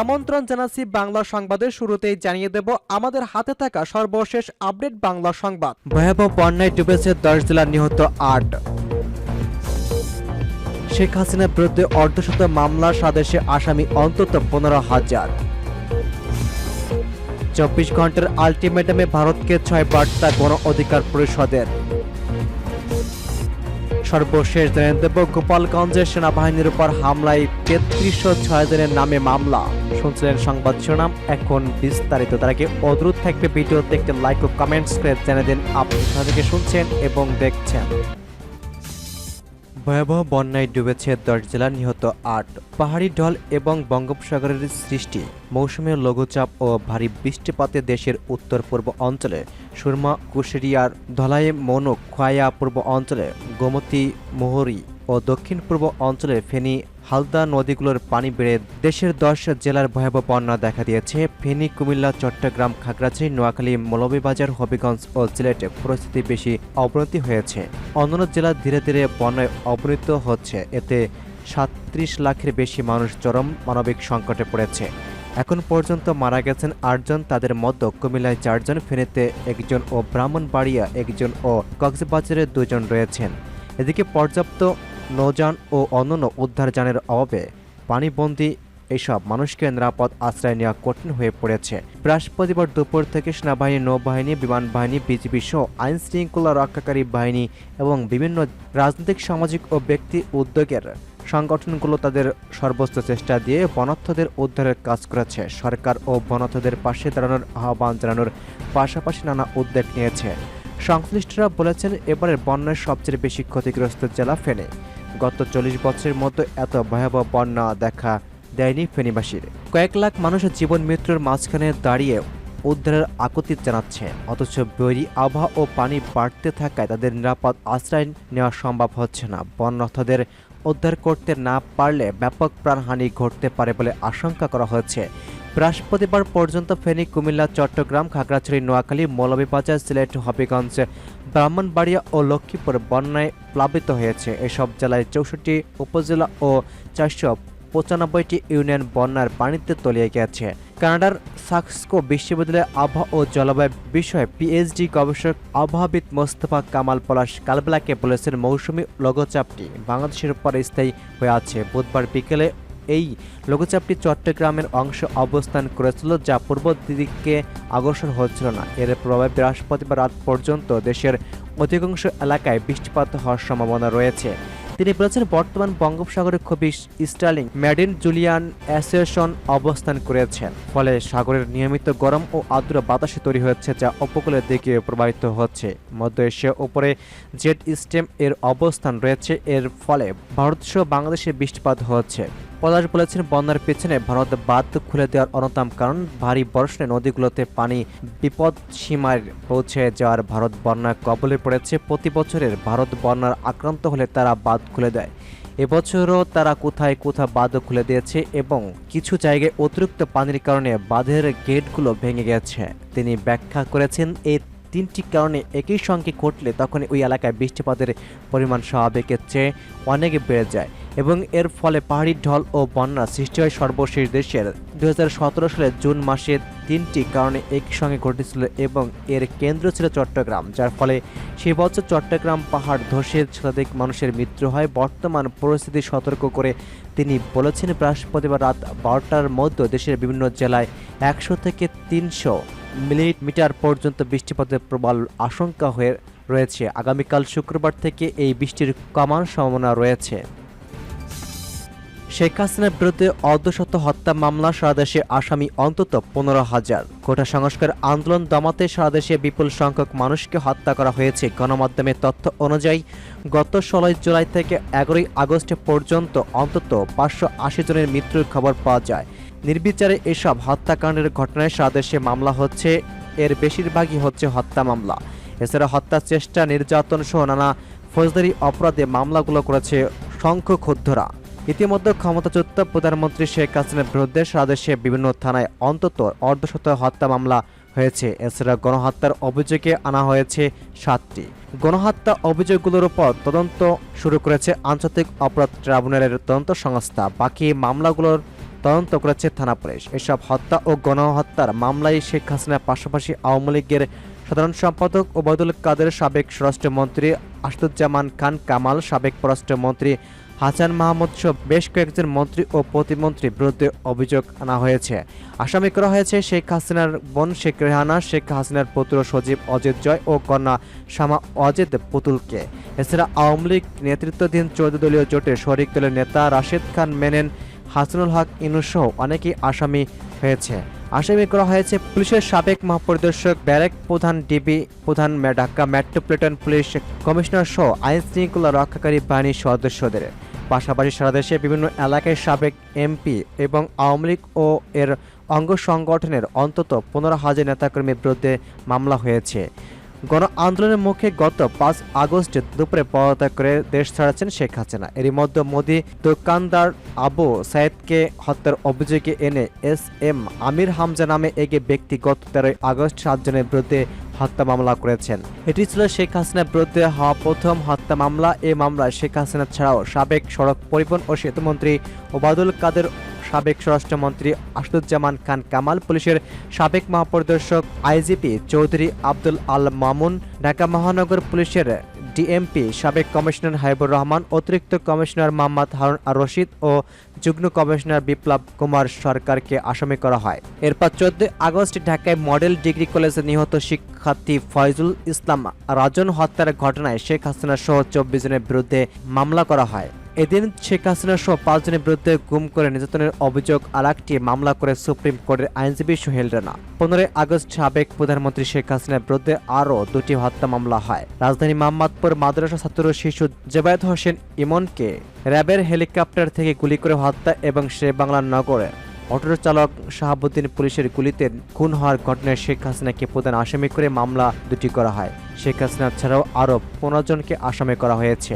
আমন্ত্রণ জানাচ্ছি বাংলা সংবাদের শুরুতেই জানিয়ে দেব আমাদের হাতে থাকা সর্বশেষ আপডেট বাংলা সংবাদ। ভয়াবহ বন্যায় ডুবেছে দশ জেলার নিহত আট। শেখ হাসিনার বিরুদ্ধে অর্ধশত মামলার সাদেশে আসামি অন্তত পনেরো হাজার। চব্বিশ ঘণ্টার আলটিমেটামে ভারতকে ছয় বার্তা গণ অধিকার পরিষদের। সর্বশেষ জানিয়ে দেব গোপালগঞ্জের সেনাবাহিনীর উপর হামলায় তেত্রিশশো ছয় জনের নামে মামলা। শুনছিলেন সংবাদ শিরোনাম, এখন বিস্তারিত। তার আগে অদ্রুত থাকবে ভিডিও একটি লাইক ও কমেন্টস করে জানিয়ে দিন। আপনি থেকে শুনছেন এবং দেখছেন? ভয়াবহ বন্যায় ডুবেছে দশ জেলার নিহত আট। পাহাড়ি ঢল এবং বঙ্গোপসাগরের সৃষ্টি। মৌসুমে লঘুচাপ ও ভারী বৃষ্টিপাতে দেশের উত্তর পূর্ব অঞ্চলে সুরমা কুশিয়ার ধলাই, মনুক, খোয়াইয়া পূর্ব অঞ্চলে গোমতী, মোহরি ও দক্ষিণ পূর্ব অঞ্চলে ফেনী, হালদা নদীগুলোর পানি বেড়ে দেশের দশ জেলার ভয়াবহ বন্যা দেখা দিয়েছে। ফেনী, কুমিল্লা, চট্টগ্রাম, খাগড়াছড়ি, নোয়াখালী, মৌলভীবাজার, হবিগঞ্জ ও সিলেটে পরিস্থিতি বেশি অবনতি হয়েছে। অন্যান্য জেলা ধীরে ধীরে বন্যায় অবনীত হচ্ছে। এতে সাত্রিশ লাখের বেশি মানুষ চরম মানবিক সংকটে পড়েছে। এখন পর্যন্ত মারা গেছেন আটজন তাদের মধ্যে কুমিল্লায় চারজন ফেনীতে একজন ও ব্রাহ্মণবাড়িয়া একজন ও কক্সবাজারে দুজন রয়েছেন। এদিকে পর্যাপ্ত নৌযান ও অন্যান্য উদ্ধারযানের অভাবে পানিবন্দী এসব মানুষকে নিরাপদ আশ্রয় নেওয়া কঠিন হয়ে পড়েছে। বৃহস্পতিবার দুপুর থেকে সেনাবাহিনী, নৌবাহিনী বিমান বাহিনী বিজিবি সহ আইন শৃঙ্খলা রক্ষাকারী বাহিনী এবং বিভিন্ন রাজনৈতিক, সামাজিক ও ব্যক্তি উদ্যোগের সংগঠনগুলো তাদের সর্বোচ্চ চেষ্টা দিয়ে বনার্থদের উদ্ধারের কাজ করেছে। সরকার ও বনার্থদের পাশে দাঁড়ানোর আহ্বান জানানোর পাশাপাশি নানা উদ্যোগ নিয়েছে। সংশ্লিষ্টরা বলেছেন, এবারের বন্যায় সবচেয়ে বেশি ক্ষতিগ্রস্ত জেলা ফেনী। গত চল্লিশ বছরের মতো এত ভয়াবহ বন্যা দেখা দেয়নি ফেনীবাসীর। কয়েক লাখ মানুষের জীবন মৃত্যুর মাঝখানে দাঁড়িয়ে উদ্ধারের আকুতি জানাচ্ছে, অথচ বৈরী আবহাওয়া ও পানি বাড়তে থাকায় তাদের নিরাপদ আশ্রয় নেওয়া সম্ভব হচ্ছে না। বন্যার্থদের উদ্ধার করতে না পারলে ব্যাপক প্রাণহানি ঘটতে পারে বলে আশঙ্কা করা হয়েছে। বৃহস্পতিবার পর্যন্ত ফেনী, কুমিল্লা, চট্টগ্রাম, খাগড়াছড়ি, নোয়াখালী, মৌলভীবাজার, সিলেট, হবিগঞ্জ, ব্রাহ্মণবাড়িয়া ও লক্ষ্মীপুর বন্যায় প্লাবিত হয়েছে। এসব জেলায় চৌষট্টি উপজেলা ও চারশো পঁচানব্বইটি ইউনিয়ন বন্যার পানিতে তলিয়ে গেছে। কানাডার সাক্সকো বিশ্ববিদ্যালয়ের আবহাওয়া ও জলবায়ু বিষয়ে পিএইচডি গবেষক আবহাওয়াবিদ মোস্তফা কামাল পলাশ কালবেলাকে বলেছেন, মৌসুমি লঘুচাপটি বাংলাদেশের উপর স্থায়ী হয়ে আছে। বুধবার বিকেলে এই লঘুচাপটি চট্টগ্রামের অংশ অবস্থান করেছিল, যা পূর্ব দিকে অগ্রসর হচ্ছিল না। এর প্রভাবে বৃহস্পতিবার রাত পর্যন্ত দেশের অধিকাংশ এলাকায় বৃষ্টিপাত হওয়ার সম্ভাবনা রয়েছে। তিনি বলেছেন, বর্তমান বঙ্গোপসাগরে খুবই স্টার্লিং ম্যাডিন জুলিয়ান অ্যাসোসিয়েশন অবস্থান করেছেন ফলে সাগরের নিয়মিত গরম ও আর্দ্র বাতাসে তৈরি হচ্ছে, যা উপকূলের দিকে প্রবাহিত হচ্ছে। মধ্য এশিয়া উপরে জেট স্টেম এর অবস্থান রয়েছে। এর ফলে ভারত সহ বাংলাদেশে বৃষ্টিপাত হচ্ছে। পলাশ বলেছেন, বন্যার পেছনে ভারত বাঁধ খুলে দেওয়ার অন্যতম কারণ, ভারী বর্ষণে নদীগুলোতে পানি বিপদ সীমায় পৌঁছে যাওয়ার ভারত বন্যার কবলে পড়েছে। প্রতি বছরের ভারত বন্যার আক্রান্ত হলে তারা বাঁধ খুলে দেয়। এবছরও তারা কোথায় কোথায় বাঁধ খুলে দিয়েছে এবং কিছু জায়গায় অতিরিক্ত পানির কারণে বাঁধের গেটগুলো ভেঙে গেছে। তিনি ব্যাখ্যা করেছেন, এই তিনটি কারণে একই সঙ্গে ঘটলে তখন ওই এলাকায় বৃষ্টিপাতের পরিমাণ স্বাভাবিকের চেয়ে অনেক বেড়ে যায়। এবং এর ফলে পাহাড়ি ঢল ও বন্যা সৃষ্টি হয় সর্বশেষ দেশের। দু হাজার সতেরো সালের জুন মাসে তিনটি কারণে একই সঙ্গে ঘটেছিল এবং এর কেন্দ্র ছিল চট্টগ্রাম, যার ফলে সে বছর চট্টগ্রাম পাহাড় ধসে শতাধিক মানুষের মৃত্যু হয়। বর্তমান পরিস্থিতি সতর্ক করে তিনি বলেছেন, বৃহস্পতিবার রাত বারোটার মধ্যে দেশের বিভিন্ন জেলায় একশো থেকে তিনশো মিলিমিটার পর্যন্ত বৃষ্টিপাতের প্রবল আশঙ্কা হয়ে রয়েছে। আগামীকাল শুক্রবার থেকে এই বৃষ্টির কমার সম্ভাবনা রয়েছে। শেখ হাসিনার বিরুদ্ধে অর্ধশত হত্যা মামলা সারা দেশে আসামি অন্তত পনেরো হাজার। কোটা সংস্কার আন্দোলন দমাতে সারা দেশে বিপুল সংখ্যক মানুষকে হত্যা করা হয়েছে। গণমাধ্যমের তথ্য অনুযায়ী, গত ষোলোই জুলাই থেকে এগারোই আগস্ট পর্যন্ত অন্তত পাঁচশো আশি জনের মৃত্যুর খবর পাওয়া যায়। নির্বিচারে এসব হত্যাকাণ্ডের ঘটনায় সারা দেশে মামলা হচ্ছে, এর বেশিরভাগই হচ্ছে হত্যা মামলা। এছাড়া হত্যা চেষ্টা, নির্যাতন সহ নানা ফৌজদারি অপরাধে মামলাগুলো করেছে সংখ্য ক্ষুদ্ধরা ইতিমধ্যে ক্ষমতাচ্যুত প্রধানমন্ত্রী শেখ হাসিনার বিরুদ্ধে সারা দেশে বিভিন্ন থানায় অন্তত অর্ধশত হত্যা মামলা হয়েছে। এছাড়া গণহত্যার অভিযোগে আনা হয়েছে সাতটি। গণহত্যা অভিযোগগুলোর উপর তদন্ত শুরু করেছে আন্তর্জাতিক অপরাধ ট্রাইব্যুনালের তদন্ত সংস্থা। বাকি মামলাগুলোর তদন্ত করেছে থানা পুলিশ। এসব হত্যা ও গণহত্যার মামলায় শেখ হাসিনার পাশাপাশি আওয়ামী লীগের সাধারণ সম্পাদক ওবায়দুল কাদের সাবেক স্বরাষ্ট্রমন্ত্রী আসাদুজ্জামান খান, কামাল সাবেক পররাষ্ট্রমন্ত্রী হাসান মাহমুদ সহ বেশ কয়েকজন মন্ত্রী ও প্রতিমন্ত্রীর বিরুদ্ধে অভিযোগ আনা হয়েছে। আসামি করা হয়েছে শেখ হাসিনার বোন শেখ রেহানা, শেখ হাসিনার পুত্র সজীব অজিত জয় ও কন্যা শামা অজিত পুতুলকে। এছাড়া আওয়ামী লীগ নেতৃত্বাধীন চৌদ্দ দলীয় জোটে শরিক দলের নেতা রাশেদ খান, মেনেন হাসানুল হক ইনুসহ সহ অনেকেই আসামি হয়েছে। আসামি করা হয়েছে পুলিশের সাবেক মহাপরিদর্শক, ব্যারেক প্রধান ডিবি, প্রধান ঢাকা মেট্রোপলিটন পুলিশ কমিশনার সহ আইন শৃঙ্খলা রক্ষাকারী বাহিনীর সদস্যদের। পাশাপাশি সারা দেশে বিভিন্ন এলাকায় সাবেক এমপি এবং আওয়ামী লীগ ও এর অঙ্গ সংগঠনের অন্তত পনেরো হাজার নেতাকর্মীর বিরুদ্ধে মামলা হয়েছে। গণ আন্দোলনের মুখে গত পাঁচ আগস্ট দুপুরে পদত্যাগ করে দেশ ছাড়াচ্ছেন শেখ হাসিনা। এরই মধ্যে মোদি দোকানদার আবু সাইদকে হত্যার অভিযোগে এনে এস এম আমির হামজা নামে এগে ব্যক্তি গত তেরোই আগস্ট সাতজনের বিরুদ্ধে হত্যা মামলা করেছেন। এটি ছিল শেখ হাসিনার বিরুদ্ধে হওয়া প্রথম হত্যা মামলা। এই মামলায় শেখ হাসিনা ছাড়াও সাবেক সড়ক পরিবহন ও সেতুমন্ত্রী ওবায়দুল কাদের সাবেক স্বরাষ্ট্রমন্ত্রী আসাদুজ্জামান খান কামাল, পুলিশের সাবেক মহাপরিদর্শক আইজিপি চৌধুরী আব্দুল আল মামুন, ঢাকা মহানগর পুলিশের ডিএমপি সাবেক কমিশনার হাইবুর রহমান, অতিরিক্ত কমিশনার মোহাম্মদ হারুন আর রশিদ ও যুগ্ম কমিশনার বিপ্লব কুমার সরকারকে আসামি করা হয়। এরপর চোদ্দ আগস্ট ঢাকায় মডেল ডিগ্রি কলেজে নিহত শিক্ষার্থী ফয়জুল ইসলাম রাজন হত্যার ঘটনায় শেখ হাসিনা সহ চব্বিশ জনের বিরুদ্ধে মামলা করা হয়। এদিন শেখ হাসিনা সহ পাঁচজনের বিরুদ্ধে গুম করে নির্যাতনের অভিযোগ আর একটি মামলা করে সুপ্রিম কোর্টের আইনজীবী সোহেল রানা। পনেরোই আগস্ট সাবেক প্রধানমন্ত্রী শেখ হাসিনার বিরুদ্ধে আরও দুটি হত্যা মামলা হয়। রাজধানী মোহাম্মদপুর মাদ্রাসা ছাত্র শিশু জেবায়ত হোসেন ইমনকে র্যাবের হেলিকপ্টার থেকে গুলি করে হত্যা এবং সে বাংলার নগরে। অটোর চালক শাহাবুদ্দিন পুলিশের গুলিতে খুন হওয়ার ঘটনায় শেখ হাসিনাকে প্রধান আসামি করে মামলা দুটি করা হয়। শেখ হাসিনা ছাড়াও আরও পনেরো জনকে আসামি করা হয়েছে।